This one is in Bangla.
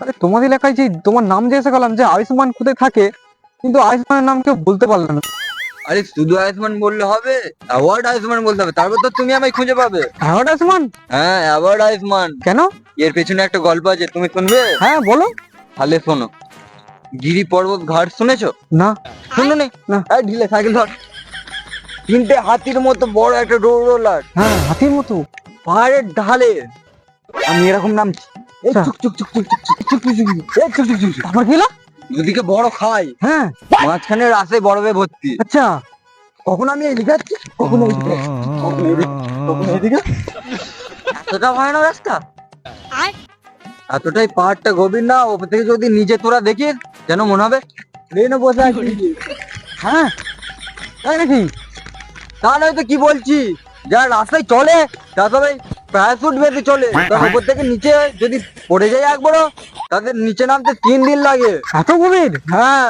আরে তোমাদের এলাকায় যে তোমার নাম জিজ্ঞাসা করলাম যে আয়ুষ্মান কোথায় থাকে কিন্তু আয়ুষ্মানের নাম কেউ বলতে পারল না। আরে শুধু আয়ুষ্মান বললে হবে? অ্যাওয়ার্ড আয়ুষ্মান বলতে হবে তারপর তো তুমি আমায় খুঁজে পাবে। হ্যাঁ আয়ুষ্মান? হ্যাঁ অ্যাওয়ার্ড আয়ুষ্মান। কেন? এর পেছনে একটা গল্প আছে তুমি শুনবে? হ্যাঁ বলো। তাহলে শোনো। গিরি পর্বত ঘাট শুনেছো? না। শুনো নি। না। ঢিলে সাইকেল ধর। তিনটে হাতির মতো বড় একটা রোলার। হ্যাঁ হাতির মতো। পাহাড়ের ঢালে। আমি এরকম নামছি। এতটাই পাহাড়টা গভীর না ওপর থেকে যদি নিজে তোরা দেখিস যেন মনে হবে হ্যাঁ তাই নাকি তাহলে কি বলছি যারা রাস্তায় চলে তা তবে প্রায় ফুট বেঁধে চলে। হ্যাঁ, হ্যাঁ। উপর থেকে নিচে যদি পড়ে যায় একবারও তাদের নিচে নামতে তিন দিন লাগে। এত গভীর? হ্যাঁ।